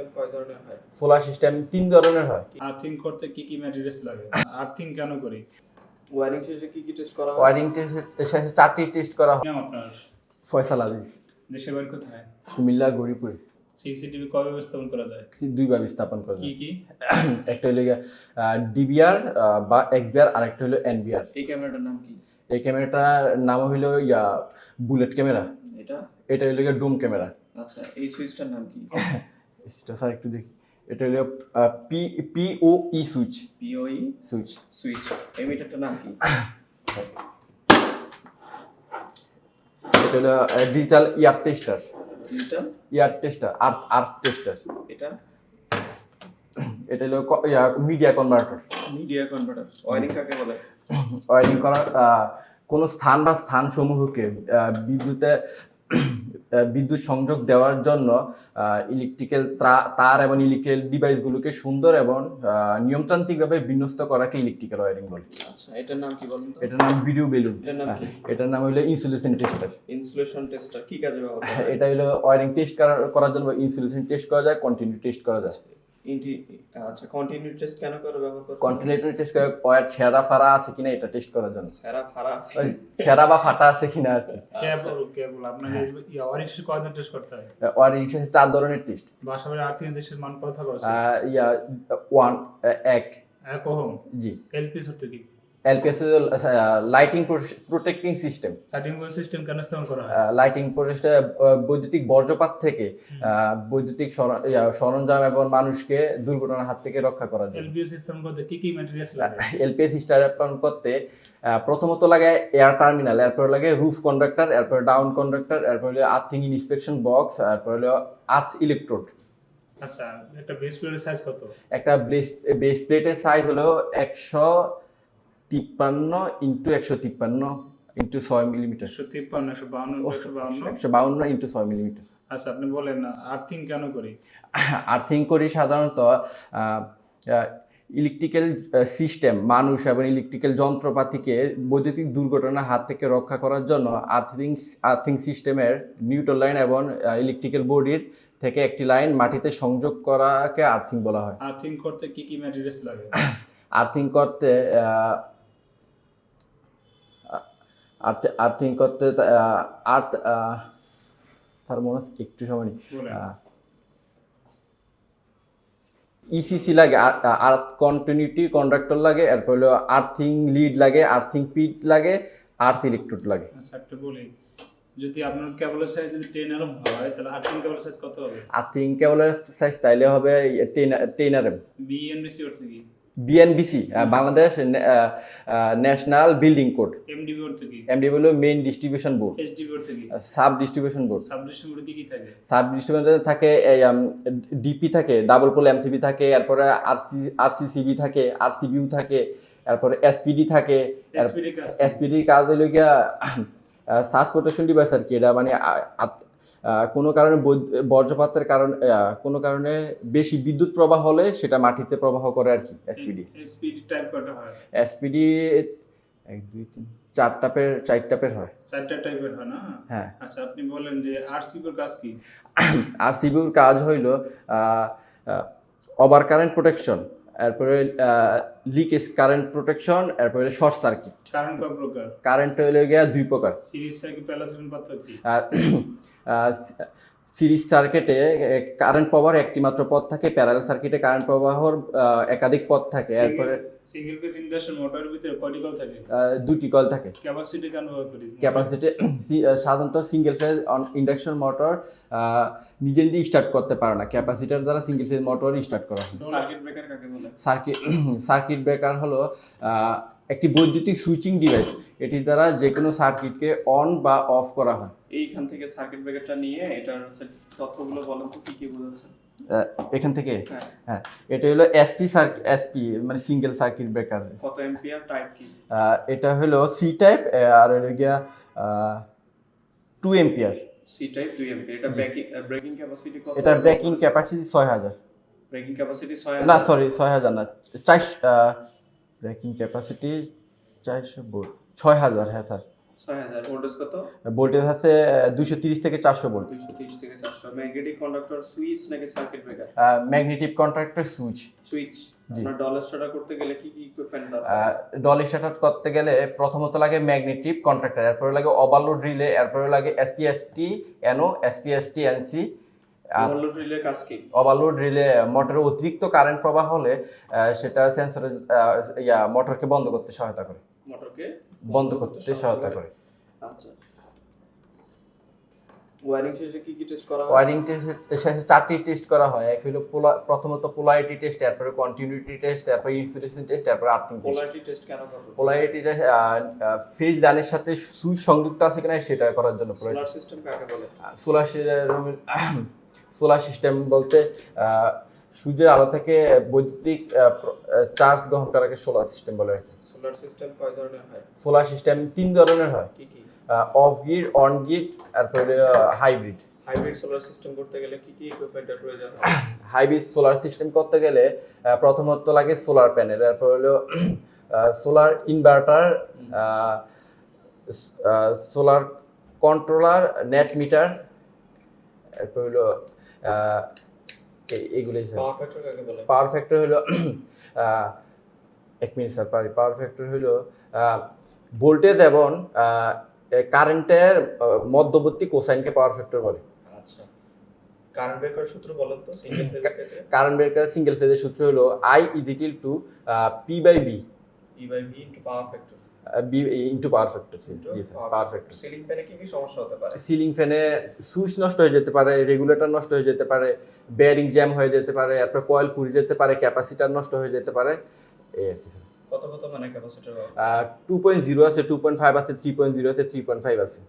System কয় ধরনের হয়? সোলার সিস্টেম তিন ধরনের হয়। আর্থিং করতে কি কি ম্যাটেরিয়ালস লাগে? আর্থিং কেন করি? ওয়ারিং শেষে কি কি টেস্ট করা হয়? শেষে চারটি টেস্ট করা হয়। আপনার? ফয়সাল আজিজ। দেশের বাড়ি কোথায়? কুমিল্লা গরিপুরে। সিসিটিভি কবে স্থাপন করা যায়? দুইভাবে স্থাপন করা যায়। কি একটা হলো ডিবিআর বা এক্সবিআর আর একটা হলো এনবিআর এই ক্যামেরাটার নাম কি? এই ক্যামেরাটার নাম হইল ইয়া বুলেট ক্যামেরা এটা? এটা হইল ডুম ক্যামেরা আচ্ছা এই সুইচটার নাম কি? এটা স্যার একটু দেখি। এটা হলো P PO E switch. PoE switch. Switch. এই মিটারটার নাম কি? এটা হলো digital earth tester digital earth tester earth earth tester এটা? এটা হলো media converter media converter wiring কাকে বলে? ওয়ারিং করার কোনো স্থান বা স্থান সমূহকে বিদ্যুতে বিদ্যুৎ সংযোগ দেওয়ার জন্য ইলেকট্রিক্যাল তার এবং ইলেকট্রিক্যাল ডিভাইসগুলোকে সুন্দর এবং নিয়মতান্ত্রিকভাবে বিন্যস্ত করাকে ইলেকট্রিক্যাল ওয়ারিং বলে আচ্ছা এটার নাম কি বলুন এটার নাম ভিডিও বেলুন এটার নাম কি? এটার নাম হলো ইনসুলেশন টেস্টার ইনসুলেশন টেস্টার কি কাজে ব্যবহার হয়? এটা হলো ওয়ারিং টেস্ট করার জন্য ইনসুলেশন টেস্ট করা যায় কন্টিনিউ টেস্ট করা যায়। ইন্টি আচ্ছা কন্টিনিউ টেস্ট কেন করে ব্যবহার করে? হয়? কন্টিনিউটি টেস্ট করে ওয়ার ছেঁড়া ফাড়া আছে কিনা এটা টেস্ট করার জন্য। সেরা ফাড়া আছে? ছেঁড়া বা ফাটা আছে কিনা আর কি। কেবল কেবল আপনাকে ওয়ার টেস্ট কয় কয়দিন টেস্ট করতে হয়? ওয়ারিং টেস্ট চার ধরনের টেস্ট বাসাবাড়ি আর্থিক দেশের মান কত থাকা উচিত ইয়া ওয়ান এক। এক ওহম। জি। এলপি হচ্ছে কি? LPS lighting protecting system cutting system কেন স্থাপন করা হয়? লাইটিং বৈদ্যুতিক বর্জ্যপাত থেকে বৈদ্যুতিক সরঞ্জাম এবং মানুষকে দুর্ঘটনার হাত থেকে রক্ষা করার জন্য। এলপিও সিস্টেম করতে কি কি ম্যাটেরিয়ালস লাগে? এলপিএস স্থাপন করতে প্রথমত লাগে এয়ার টার্মিনাল এরপর লাগে রুফ কন্ডাক্টর এরপর ডাউন কন্ডাক্টর এরপর হলো আর্থিং ইন্সপেকশন বক্স এরপর হলো আর্থ ইলেকট্রোড আচ্ছা একটা বেস প্লেটের সাইজ কত? একটা বেস বেস প্লেটের সাইজ হলো একশো তিপ্পান্ন ইন্টু একশো তিপ্পান্ন ইন্টু ছয় মিলিমিটার একশো তিপ্পান্ন একশো বাউন্ন একশো বাউন্ন। একশো বাউন্ন ইন্টু ছয় মিলিমিটার আচ্ছা আপনি বলেন আর্থিং কেন করি? আর্থিং করি সাধারণত ইলেকট্রিক্যাল সিস্টেম মানুষ এবং ইলেকট্রিক্যাল যন্ত্রপাতিকে বৈদ্যুতিক দুর্ঘটনার হাত থেকে রক্ষা করার জন্য আর্থিং আর্থিং সিস্টেমের নিউট্রাল লাইন এবং ইলেকট্রিক্যাল বডির থেকে একটি লাইন মাটিতে সংযোগ করাকে আর্থিং বলা হয়। আর্থিং করতে কি কি ম্যাটেরিয়ালস লাগে? আর্থিং করতে আর্থ- আর্থিং করতে আর্থ তার মনে একটু সময় নেই। ইসিসি লাগে আর্থ কন্টিনিউটি কন্ডাক্টর লাগে এরপর হলো আর্থিং লিড লাগে আর্থিং পিট লাগে আর্থ ইলেকট্রোড লাগে। আচ্ছা একটা বলি যদি আপনার কেবলের সাইজ যদি টেন এরম হয় তাহলে আর্থিং কেবলের সাইজ কত হবে? আর্থিং কেবলের সাইজ তাইলে হবে টেন আর এম বিএনবিসি অর্থ কি BNBC Bangladesh national building code MD হলো main distribution board sub distribution board subdivision কি কি থাকে? সাব ডিস্ট্রিবিউশনে থাকে ডিপি থাকে ডাবল পোল এমসিবি থাকে এরপরে আরসি আরসিসিবি থাকে আরসিবিউ থাকে এরপরে এসপিডি থাকে এসপিডি কাজ হলো গিয়া সার্চ প্রোটেকশন ডিভাইস আর কি এটা মানে কোনো কারণে বজ্রপাতের কারণে কোনো কারণে বেশি বিদ্যুৎ প্রবাহ হলে সেটা মাটিতে প্রবাহ করে আর কি এসপিডি এসপিডি টাইপ কটা হয়? এসপিডি এক দুই তিন চার টাপের চার টাপের হয়। চারটা টাইপের হয় না? হ্যাঁ। আচ্ছা আপনি বলেন যে আরসিবির কাজ কি? আরসিবির কাজ হইল ওভার কারেন্ট প্রোটেকশন এরপরে লিকেজ কারেন্ট প্রোটেকশন এরপরে শর্ট সার্কিট কারেন্ট কয় প্রকার? কারেন্ট হইলে গিয়া দুই প্রকার। সিরিজ সার্কিট প্যালাসিন পার্থক্য কি? সিরিজ সার্কিটে কারেন্ট প্রবাহের একটি মাত্র পথ থাকে প্যারাল সার্কিটে কারেন্ট প্রবাহর একাধিক পথ থাকে। এরপরে সিঙ্গেল পেজ ইন্ডাকশন মোটরের ভিতরে কয়টি কল থাকে? দুটি কল থাকে। ক্যাপাসিটি করি ক্যাপাসিটি সাধারণত সিঙ্গেল ফেজ ইন্ডাকশন মোটর নিজে নিজে স্টার্ট করতে পারে না। ক্যাপাসিটার দ্বারা সিঙ্গেল ফেজ মোটর স্টার্ট করা হয়। সার্কিট ব্রেকার কাকে বলে? সার্কিট সার্কিট ব্রেকার হলো একটি বৈদ্যুতিক সুইচিং ডিভাইস এটির দ্বারা যে কোনো সার্কিটকে অন বা অফ করা হয়। এইখান থেকে সার্কিট ব্রেকারটা নিয়ে এটার হচ্ছে তথ্যগুলো বলেন তো কি কি বোঝাচ্ছে এখান থেকে? হ্যাঁ। হ্যাঁ এটা হলো এসপি সার্কিট এসপি মানে সিঙ্গেল সার্কিট ব্রেকার কত এম্পিয়ার টাইপ কি? এটা হলো সি টাইপ আর হলো গিয়া টু এম্পিয়ার সি টাইপ দুই এম্পিয়ার এটা ব্রেকিং ব্রেকিং ক্যাপাসিটি কত? এটার ব্রেকিং ক্যাপাসিটি ছয় হাজার। ব্রেকিং ক্যাপাসিটি 6000 না সরি ছয় হাজার না চারশো ব্রেকিং ক্যাপাসিটি চারশো বোর্ড ছয় হাজার হ্যাঁ স্যার। ভোল্টেজ কত? ভোল্টেজ আছে দুশো তিরিশ থেকে চারশো ভোল্ট দুইশো তিরিশ থেকে চারশো। ম্যাগনেটিক কন্ডাক্টর সুইচ নাকি circuit breaker magnetic contactor switch switch dollar starter করতে গেলে কি কি ইকুইপমেন্ট দরকার? ডল স্টার্ট করতে গেলে প্রথমত লাগে ম্যাগনেটিক কন্ট্রাক্টর এরপরে লাগে ওভারলোড রিলে এরপরে লাগে SPST NO SPST NC overload রিলের কাজ কি? ওভারলোড রিলে মোটরের অতিরিক্ত কারেন্ট প্রবাহ হলে সেটা সেন্সর ইয়া মোটরকে বন্ধ করতে সহায়তা করে। মোটরকে বন্ধ করতে সহায়তা করে। আচ্ছা। ওয়ারিং শেষে কি কি টেস্ট করা হয়? ওয়ারিং শেষে চারটি টেস্ট করা হয়। এক হলো পোলা প্রথমত পোলারিটি টেস্ট তারপরে কন্টিনিউটি টেস্ট তারপরে ইনসুলেশন টেস্ট তারপরে আর্থিং টেস্ট পোলারিটি টেস্ট কেন করবে পোলারিটি ফেজ লাইনের সাথে সুসংযুক্ত সংযুক্ত আছে কিনা সেটা করার জন্য সোলার সিস্টেম কাকে বলে? সোলার সোলার সিস্টেম বলতে সূর্যের আলো থেকে বৈদ্যুতিক চার্জ গ্রহণ করাকে সোলার সিস্টেম বলে আর কি। সোলার সিস্টেম কয় ধরনের হয়? সোলার সিস্টেম তিন ধরনের হয়। কি কি? অফ গ্রিড অন গ্রিড তারপরে হাইব্রিড হাইব্রিড সোলার সিস্টেম করতে গেলে কি কি ইকুইপমেন্টের প্রয়োজন? হাইব্রিড সোলার সিস্টেম করতে গেলে প্রথমত লাগে সোলার প্যানেল তারপর হলো solar inverter solar controller net meter তারপর হলো এগুলোই স্যার পাওয়ার ফ্যাক্টর হলো এক মিনিট স্যার পারি। পাওয়ার ফ্যাক্টর হলো ভোল্টেজ এবং কারেন্টের মধ্যবর্তী কোসাইনকে পাওয়ার ফ্যাক্টর বলে। আচ্ছা। কারেন্ট ব্রেকার সূত্র বলেন তো সিঙ্গেল ফেজের ক্ষেত্রে। কারেন্ট ব্রেকার সিঙ্গেল ফেজের সূত্র হলো I is equal to P by V P by V into power factor into power factor G sir power factor ceiling ফ্যানে কি কি সমস্যা হতে পারে? সিলিং ফ্যানে সুইচ নষ্ট হয়ে যেতে পারে রেগুলেটর নষ্ট হয়ে যেতে পারে বেয়ারিং জ্যাম হয়ে যেতে পারে তারপর কয়েল পুড়ে যেতে পারে ক্যাপাসিটার নষ্ট হয়ে যেতে পারে এই আর কি স্যার কত কত মানে ক্যাপাসিটার টু পয়েন্ট জিরো আছে টু পয়েন্ট ফাইভ আছে থ্রি পয়েন্ট জিরো আছে থ্রি পয়েন্ট ফাইভ আছে।